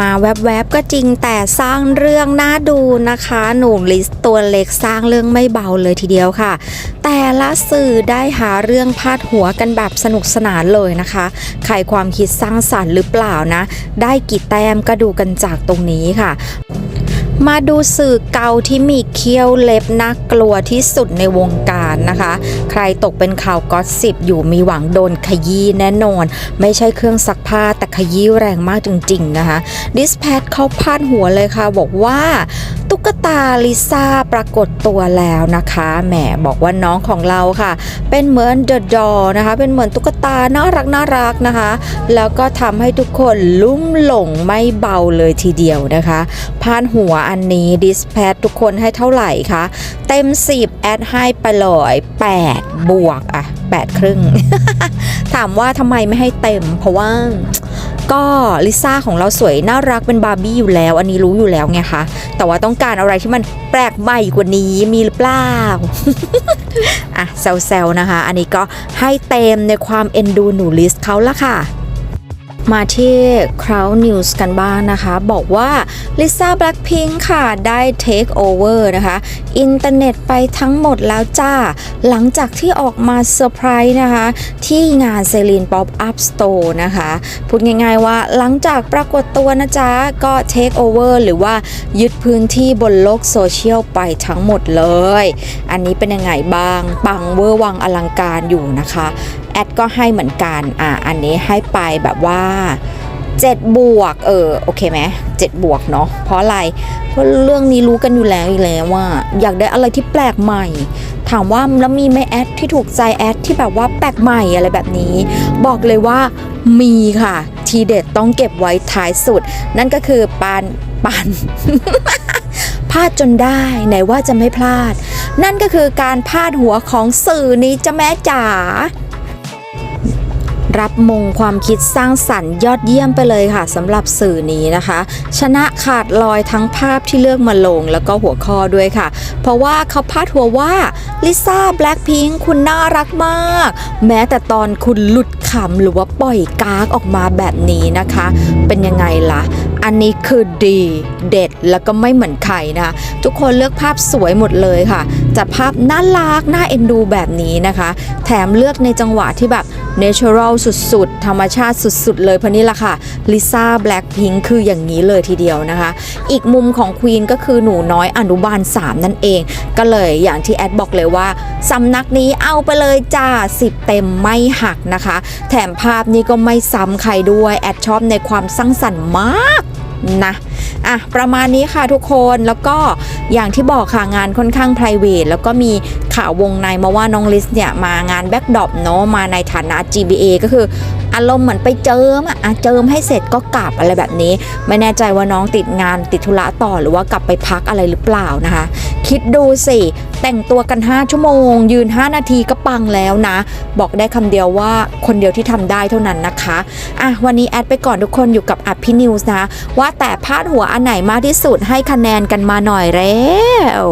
มาแวบๆก็จริงแต่สร้างเรื่องน่าดูนะคะ หนุ่มลิสตัวเล็กสร้างเรื่องไม่เบาเลยทีเดียวค่ะ แต่ละสื่อได้หาเรื่องพาดหัวกันแบบสนุกสนานเลยนะคะใครความคิดสร้างสรรค์หรือเปล่านะ ได้กี่แต้มก็ดูกันจากตรงนี้ค่ะ มาดูสื่อเกาที่มีเคี้ยวเล็บน่ากลัวที่สุดในวงการนะคะ ใครตกเป็นข่าวก็สิบอยู่มีหวังโดนขยี้แน่นอน ไม่ใช่เครื่องซักผ้าแต่ขยี้แรงมากจริงๆนะคะ ดิสแพทเขาพาดหัวเลยค่ะ บอกว่า ตุ๊กตาลิซ่าปรากฏตัวแล้วนะคะแหมบอกว่าน้องของเราค่ะ เป็นเหมือนเดอะดอนะคะ เป็นเหมือนตุ๊กตาน่ารักน่ารักนะคะ แล้วก็ทำให้ทุกคนลุ่มหลงไม่เบาเลยทีเดียวนะคะพานหัวอันนี้ดิสแพททุกคนให้เท่าไหร่คะเต็ม 10 แอดให้ไปเลย8บวกอะ8ครึ่ง ถามว่าทำไมไม่ให้เต็มเพราะว่า ก็ลิซ่าของเราสวยน่ารักเป็นบาร์บี้อยู่แล้ว อันนี้รู้อยู่แล้วไงคะ แต่ว่าต้องการอะไรที่มันแปลกใหม่กว่านี้มีหรือเปล่า อะแซวๆนะคะ อันนี้ก็ให้เต็มในความเอ็นดูหนูลิสเขาละค่ะ มาที่ Crowd News กันบ้างนะคะ บอกว่าลิซ่าแบล็ p พิงค่ะ ได้ Take Over นะคะ อินเทอร์เน็ตไปทั้งหมดแล้วจ้า หลังจากที่ออกมาเซอร์ไพรส์นะคะ ที่งานเซรีนป๊อปอัพสโตร์นะคะ พูดง่ายๆว่าหลังจากปรากฏตัวนะจ๊ะ ก็ Take Over หรือว่ายึดพื้นที่บนโลกโซเชียลไปทั้งหมดเลย อันนี้เป็นยังไงบ้าง ปังเวอร์วังอลังการอยู่นะคะ แอดก็ให้เหมือนกันอะอันนี้ให้ไปแบบว่า7บวกเออโอเคไหม7บวกเนาะเพราะอะไรเพราะเรื่องนี้รู้กันอยู่แล้วอีกแล้วว่า อยากได้อะไรที่แปลกใหม่ ถามว่าแล้วมีไหมแอดที่ถูกใจแอดที่แบบว่าแปลกใหม่อะไรแบบนี้ บอกเลยว่ามีค่ะ ทีเด็ดต้องเก็บไว้ท้ายสุด นั่นก็คือปานปานพลาดจนได้ไหนว่าจะไม่พลาด นั่นก็คือการพาดหัวของสื่อนี้จะแม่จ๋า รับมงความคิดสร้างสรรค์ยอดเยี่ยมไปเลยค่ะสำหรับสื่อนี้นะคะ ชนะขาดลอยทั้งภาพที่เลือกมาลงแล้วก็หัวข้อด้วยค่ะ เพราะว่าเขาพาดหัวว่าลิซ่าแบล็ p พิงคุณน่ารักมาก แม้แต่ตอนคุณหลุดขำหรือว่าปล่อยกากออกมาแบบนี้นะคะ เป็นยังไงล่ะ อันนี้คือดีเด็ดแล้วก็ไม่เหมือนใครนะคะทุกคนเลือกภาพสวยหมดเลยค่ะ จะภาพน่ารักน่าเอ็นดูแบบนี้นะคะ แถมเลือกในจังหวะที่แบบ natural สุดๆ ธรรมชาติสุดๆ เลยเพราะนี่แหละค่ะลิซ่าแบล็ p พิงคืออย่างนี้เลยทีเดียวนะคะ อีกมุมของควีนก็คือหนูน้อยอนุบาล 3 นั่นเอง ก็เลยอย่างที่แอดบอกเลยว่าสำนักนี้เอาไปเลยจ้า10เต็มไม่หักนะคะ แถมภาพนี้ก็ไม่ซ้ำใครด้วย แอดชอบในความสร้างสรรค์มากนะอะประมาณนี้ค่ะทุกคนแล้วก็ อย่างที่บอกค่ะงานค่อนข้าง p r i v a t แล้วก็มีข่าววงในมาว่าน้องลิสเนี่ยมางานแบ็กดอปเนาะมาในฐานะ GBA ก็คืออารมณ์เหมือนไปเจิมอะอะเจิมให้เสร็จก็กลับอะไรแบบนี้ ไม่แน่ใจว่าน้องติดงานติดธุระต่อหรือว่ากลับไปพักอะไรหรือเปล่านะคะ คิดดูสิแต่งตัวกัน 5 ชั่วโมง ยืน 5 นาทีก็ปังแล้วนะ บอกได้คำเดียวว่าคนเดียวที่ทำได้เท่านั้นนะคะอะวันนี้แอดไปก่อนทุกคนอยู่กับอภินิวส์นะ ว่าแต่พาดหัวอันไหนมากที่สุดให้คะแนนกันมาหน่อยแล้ว